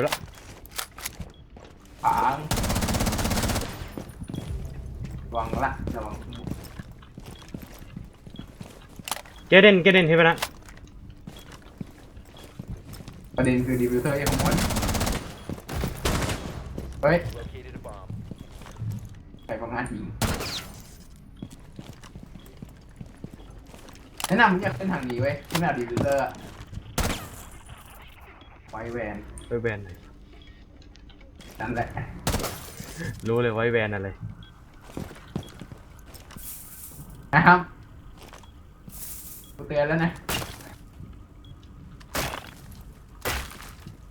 บละจบละปังระวังละระวังเจเดนเจเดนเห็นปะนะประเด็นคือดีวิวเซอร์ยังขโมยเฮ้ย Located a bomb. ใครประมาณยิงแนะนำอยากเส้นทางนี้เว้ยที่หน้าดีวิวเซอร์อะไวแวน ไว้แวนไหนนั่นแหละรู้เลยไว้แวนอะไร นะครับกูเตือนแล้วนะ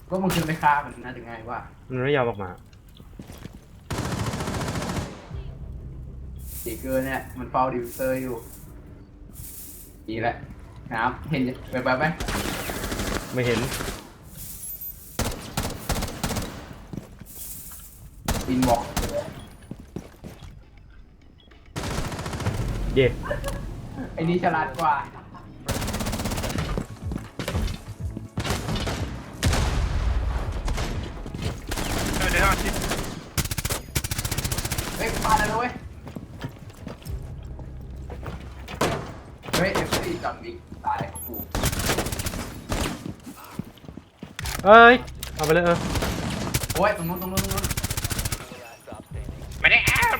ก็มึงขึ้นไปฆ่ามันน่าจะง่ายกว่ามันไม่ยอมออกมาสีเกอร์เนี่ยมันเฝ้าดิวเซอร์อยู่ดีแหละนะครับเห็นแบบแบบไหมไม่เห็น อินบอกเย่ไอ้นี่ฉลาดกว่า เดี๋ยวทิศเฮ้ยมาแล้วนะเว้ย เฮ้ยเอฟซีจอมบิ๊กตายของกูเอ้ย เอาไปเลยเออ โอ้ยตรงนู้นตรงนู้นตรงนู้น ไม่ได้แอม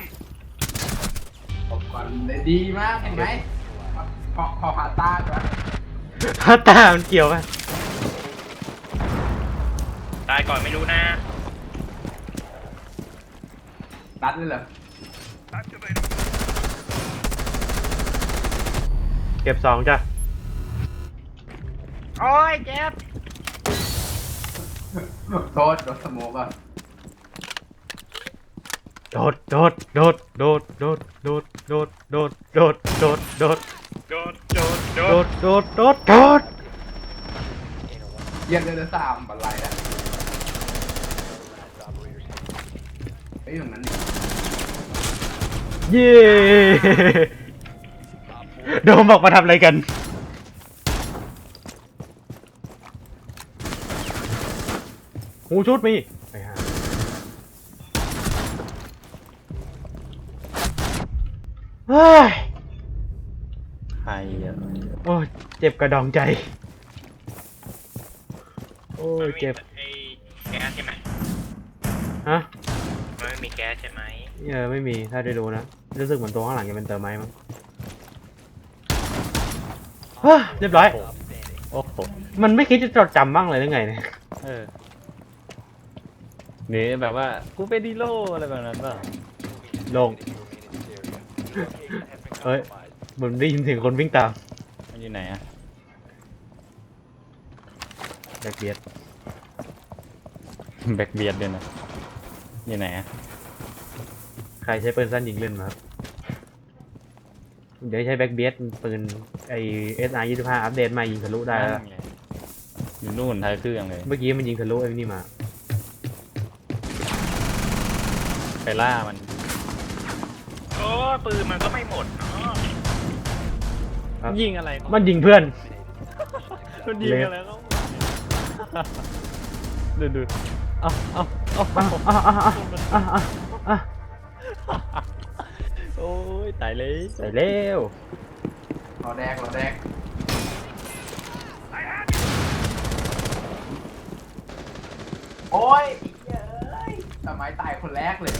ขอบก่อน เลยดีมากเห็นไหมพอพอหาตาก่อนถ้าตามันเกี่ยวกันตายก่อนไม่รู้นะตัดเลยเหรอเก็บสองจ้ะโอ้ยเจ็บโทษโดนสโมกก่อนโดดโดดโดดโดดโดดโดดโดดโดดโดดโดดโดดโดดโดดโดโดดดโดดโดดโดดเย็นเลยนะสามบันไลแล้วไอ้ยอย่างนั้นดิเย้โดมบอกมาทำอะไรกันหูชุดมี ฮ้ยใครอะโอ้ยเจ็บกระดองใจ โอ้ยเจ็บ ไอ้แก๊สใช่ไหมฮะ มันไม่มีแก๊สใช่ไหมเออไม่มี ถ้าได้ดูนะ รู้สึกเหมือนตัวข้างหลังจะเป็นเติมไม้มั้งเฮ้ยเรียบร้อย โอ้โหมันไม่คิดจะจดจำบ้างเลยหรือไงเนี่ย เออนี่แบบว่า กูเป็นดีโลอะไรแบบนั้นป่ะลง เฮ้ยผมได้ยินเสียงคนวิ่งตามมันอยู่ไหนอะแบกเบียดแบ็กเบียดด้วยนะอยู่ไหนอะใครใช้ปืนสั้นยิงเล่นมาครับเดี๋ยวใช้แบ็กเบียดปืนไอเอสอาร์ยี่สิบห้าอัปเดตมายิงทะลุได้แล้วนั่นไงอยู่นู่นท้ายเครื่องเลยเมื่อกี้มันยิงทะลุไอ้นี่มา ไปล่ามัน โอ้ยปืนมันก็ไม่หมดเนาะครับยิงอะไรมันยิงเพื่อน มันยิงอะไรเขาดูดูเอาเอาเอาอะอะอะอะอะอะโอ้ยตายเลยใส่เร็วรอแดกรอแดกโอ้ยไอ้เหี้ยเอ้ยทำไมตายคนแรกเลย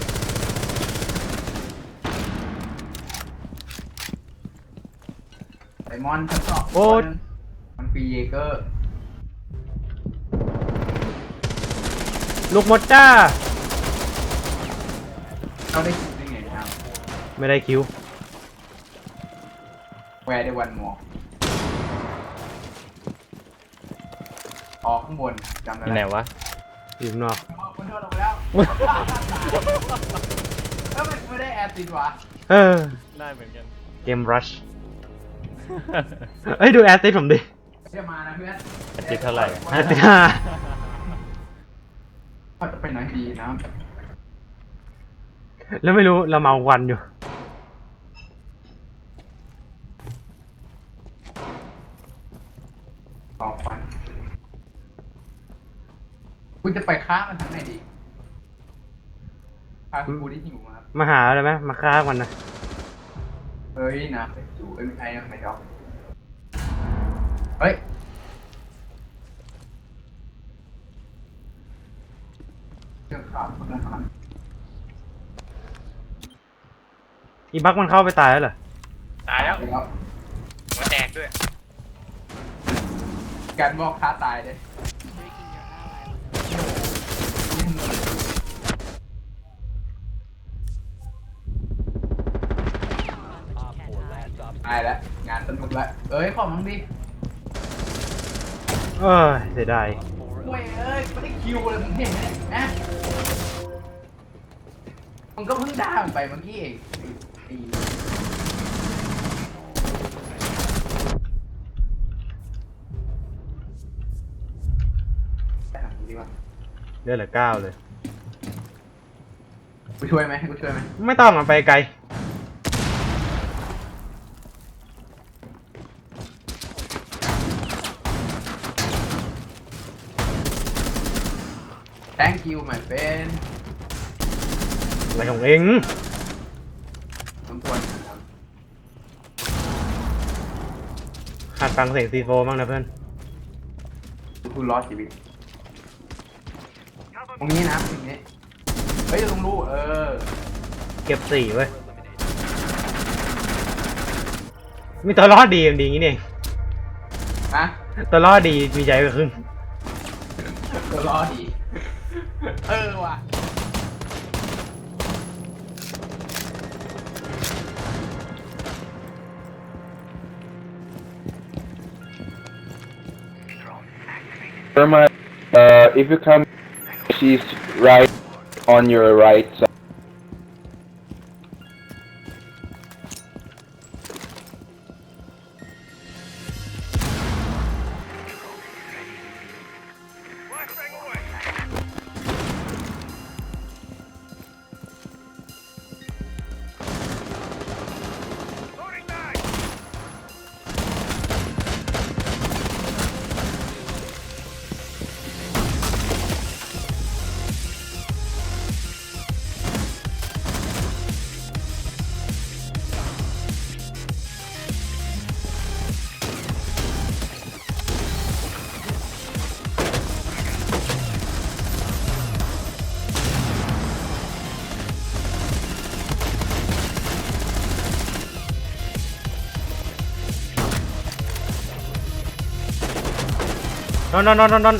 ได มอนด์ชั้นสองโอ๊ย มันปีเยเกอร์ลูกมดจ้าเขาได้คิดได้ไงครับไม่ได้คิว แวร์ได้วันมอออกข้างบนจำอได้ยู่ไหนวะอยู่ข้างนอกมันโดนลงไปแล้วแล้วมันไม่ได้แอดติดวะเออได้เหมือนกัน เกมรัช เอ้ยดูแอสติผมดิไม่ได้มานะเพื่อนแอดติดเท่าไหร่ แอสติห้าเขาจะไปไหนดีนะแล้วไม่รู้เราเมาควันอยู่ออกฟันคุณจะไปฆ่ามันทางไหนดีฆ่ากูที่หิวมาครับมาหาอะไรไหมมาฆ่ามันนะ เฮ้ยนะไปจูเอ้ยไม่ใช่นะไม่ยอมเฮ้ยเครื่องขาดคนละคันอีบักมันเข้าไปตายแล้วเหรอตายแล้วแล้วหัวแตกด้วย การบอกฆ่าตายเลย ตายแล้วงานสนุกแล้วเอ้ยขอมั้งดิเออเสียดายโว้ยเอ้ยไม่ได้คิวเลยมึงเห็นไหมนะมึงก็เพิ่งด่ามันไปเมื่อกี้เองไอ้ไอ้ไปหามึงดีกว่าเลือดเหลือเก้าเลย กูช่วยไหมให้กูช่วยไหมไม่ต้องอะไปไกล thank you my friend อะไรของเองน้องตัวนะครับหัดฟังเสียงซีโฟบ้างนะเพื่อนกูรอดชีวิตตรงนี้นะตรงนี้ เฮ้ยลุงรู้ เออ เก็บสี่เว้ย มีตัวรอดดีมันดีอย่างนี้นี่เองนะตัวรอดดีมีใจกว่าครึ่งตัวรอดดี เออว่ะ Irma, uh, if you come, she's right on your right side. นอนนอนนอน